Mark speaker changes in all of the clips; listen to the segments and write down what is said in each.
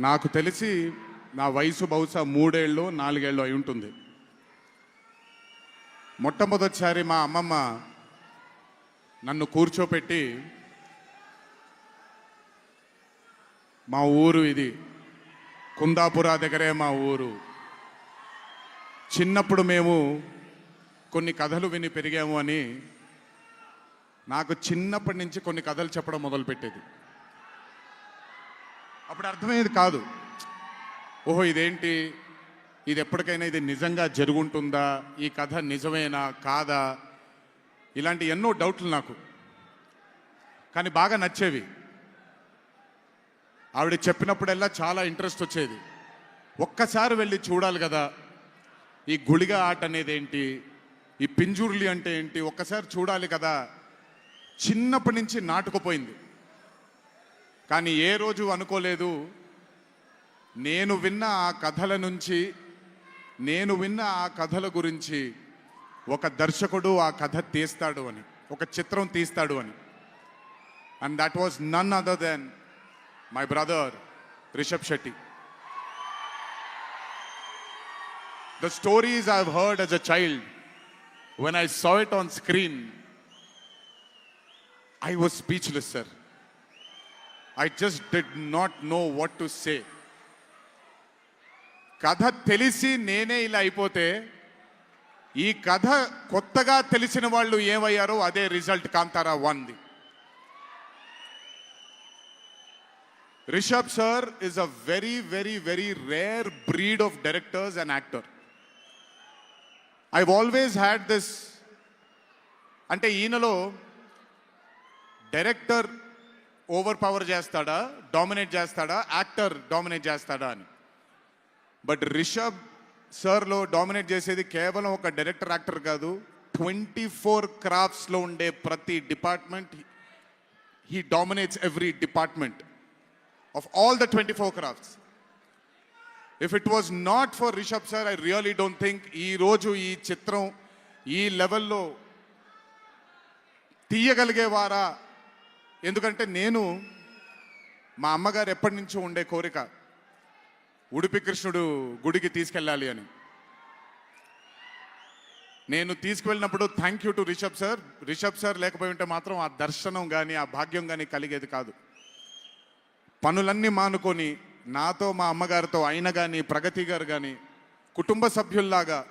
Speaker 1: నాకు తెలిసి నా వయసు బహుశా మూడేళ్ళు నాలుగేళ్ళు అయి ఉంటుంది. మొట్టమొదటిసారి మా అమ్మమ్మ నన్ను కూర్చోపెట్టి మా ఊరు ఇది కుందాపురా దగ్గరే మా ఊరు. చిన్నప్పుడు మేము కొన్ని కథలు విని పెరిగాము అని నాకు చిన్నప్పటి నుంచి కొన్ని కథలు చెప్పడం మొదలుపెట్టేది. అప్పుడు అర్థమయ్యేది కాదు. ఓహో ఇదేంటి? ఇది ఎప్పటికైనా ఇది నిజంగా జరుగుంటుందా? ఈ కథ నిజమేనా? కాదా? ఇలాంటి ఎన్నో డౌట్లు నాకు. కానీ బాగా నచ్చేవి. ఆవిడ చెప్పినప్పుడల్లా చాలా ఇంట్రెస్ట్ వచ్చేది. ఒక్కసారి వెళ్ళి చూడాలి కదా. ఈ గుళిగ ఆట అనేది ఏంటి ఈ పింజూర్లి అంటే ఏంటి? ఒక్కసారి చూడాలి కదా. చిన్నప్పటి నుంచి నాటుకుపోయింది. కానీ ఏ రోజు అనుకోలేదు. నేను విన్న ఆ కథల నుంచి నేను విన్న ఆ కథల గురించి ఒక దర్శకుడు ఆ కథ తీస్తాడు అని ఒక చిత్రం తీస్తాడు అని. And that was none other than my brother Rishab Shetty the stories I heard as a child when I saw it on screen, I was speechless, sir. I just did not know what to say కథ తెలిసి నేనే ఇలా అయిపోతే ఈ కథ కొత్తగా తెలిసిన వాళ్ళు ఏమయ్యారో అదే result Kantara వన్ది. Rishab sir is a very very very rare breed of directors and actor I always had this అంటే ఈయనలో డైరెక్టర్ ఓవర్ పవర్ చేస్తాడా? డామినేట్ చేస్తాడా? యాక్టర్ డామినేట్ చేస్తాడా అని. బట్ రిషబ్ సార్లో డామినేట్ చేసేది కేవలం ఒక డైరెక్టర్ యాక్టర్ కాదు. ట్వంటీ ఫోర్ క్రాఫ్ట్స్లో ఉండే ప్రతి department he dominates every department of all the twenty four crafts. If it was not for Rishab sir I really don't think ఈ రోజు ఈ చిత్రం ఈ లెవెల్లో తీయగలిగేవారా? ఎందుకంటే నేను మా అమ్మగారు ఎప్పటి నుంచో ఉండే కోరిక ఉడిపి కృష్ణుడు గుడికి తీసుకెళ్ళాలి అని. నేను తీసుకువెళ్ళినప్పుడు thank you to Rishab sir Rishab sir లేకపోయి ఉంటే మాత్రం ఆ దర్శనం కానీ ఆ భాగ్యం కానీ కలిగేది కాదు. పనులన్నీ మానుకొని నాతో మా అమ్మగారితో అయిన కానీ ప్రగతి గారు కానీ కుటుంబ సభ్యుల్లాగా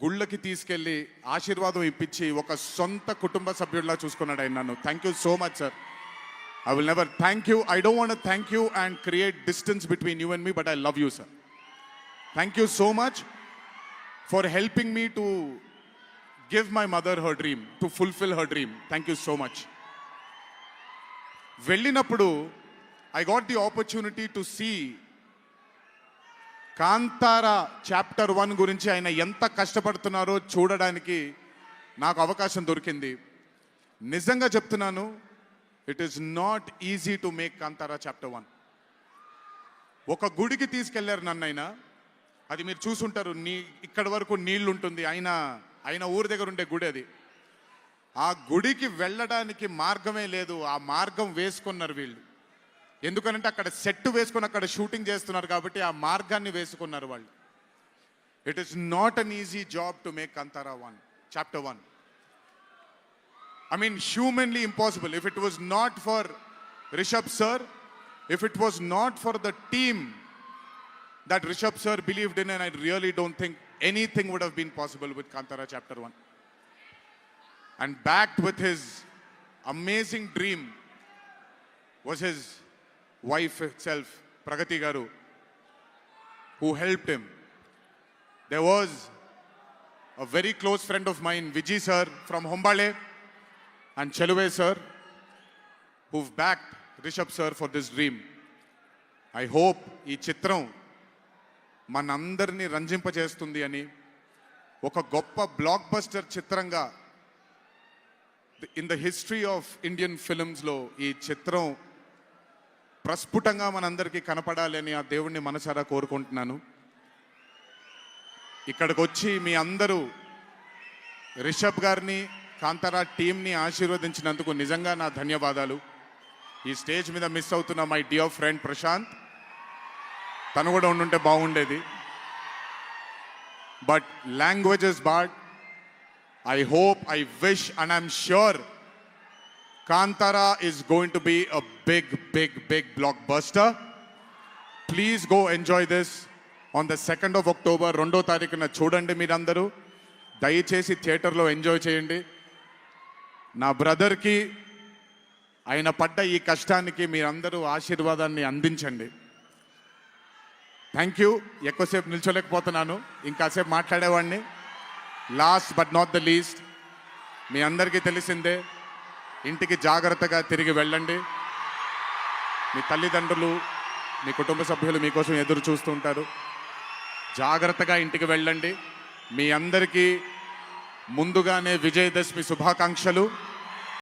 Speaker 1: గుళ్ళకి తీసుకెళ్ళి ఆశీర్వాదం ఇప్పించి ఒక సొంత కుటుంబ సభ్యుడిలా చూసుకున్నాడు ఆయన నన్ను. Thank you so much sir I will never thank you I don't want thank you and create distance between you and me but I love you sir thank you so much for helping me to give my mother her dream to fulfil her dream thank you so much వెళ్ళినప్పుడు I got the opportunity to see Kantara chapter one గురించి ఆయన ఎంత కష్టపడుతున్నారో చూడడానికి నాకు అవకాశం దొరికింది. నిజంగా చెప్తున్నాను it is not easy to make Kantara chapter one. ఒక గుడికి తీసుకెళ్ళారు నన్నైనా. అది మీరు చూసుంటారు నీ ఇక్కడ వరకు నీళ్ళు ఉంటుంది ఆయన ఆయన ఊరి దగ్గర ఉండే గుడి అది. ఆ గుడికి వెళ్ళడానికి మార్గమే లేదు ఆ మార్గం వేసుకున్నారు వీళ్ళు. ఎందుకనంటే అక్కడ సెట్ వేసుకుని అక్కడ షూటింగ్ చేస్తున్నారు కాబట్టి ఆ మార్గాన్ని వేసుకున్నారు వాళ్ళు. It is not an easy job to make Kantara one chapter one I mean humanly impossible if it was not for Rishab sir if it was not for the team that Rishab sir believed in and I really don't think anything would have been possible with Kantara chapter one and back with his amazing dream was his wife self Pragathi గారు who help him they was a very close friend of mind Viji sir from Hombale and Chaluve sir who back Rishab sir for this dream I hope ఈ చిత్రం మనందరినీ రంజింపజేస్తుంది అని ఒక గొప్ప blockbuster చిత్రంగా in the history of Indian ఫిలిమ్స్లో ఈ చిత్రం ప్రస్ఫుటంగా మనందరికీ కనపడాలి అని ఆ దేవుణ్ణి మనసారా కోరుకుంటున్నాను. ఇక్కడికి వచ్చి మీ అందరూ రిషబ్ గారిని కాంతారా టీంని ఆశీర్వదించినందుకు నిజంగా నా ధన్యవాదాలు. ఈ స్టేజ్ మీద మిస్ అవుతున్న మై డియర్ ఫ్రెండ్ ప్రశాంత్ తను కూడా ఉండుంటే బాగుండేది. But language is bad. I hope I wish and I'm sure Kantara is going to be a big big big block buster please go enjoy this on the second of October రెండో తారీఖున చూడండి మీరందరూ. దయచేసి థియేటర్లో enjoy చేయండి. నా బ్రదర్కి ఆయన పడ్డ ఈ కష్టానికి మీరందరూ ఆశీర్వాదాన్ని అందించండి. థ్యాంక్ యూ ఎక్కువసేపు నిల్చోలేకపోతున్నాను. ఇంకాసేపు మాట్లాడేవాడిని. Last but not the least మీ అందరికీ తెలిసిందే ఇంటికి జాగ్రత్తగా తిరిగి వెళ్ళండి. మీ తల్లిదండ్రులు మీ కుటుంబ సభ్యులు మీకోసం ఎదురు చూస్తూ ఉంటారు. జాగ్రత్తగా ఇంటికి వెళ్ళండి. మీ అందరికీ ముందుగానే విజయదశమి శుభాకాంక్షలు.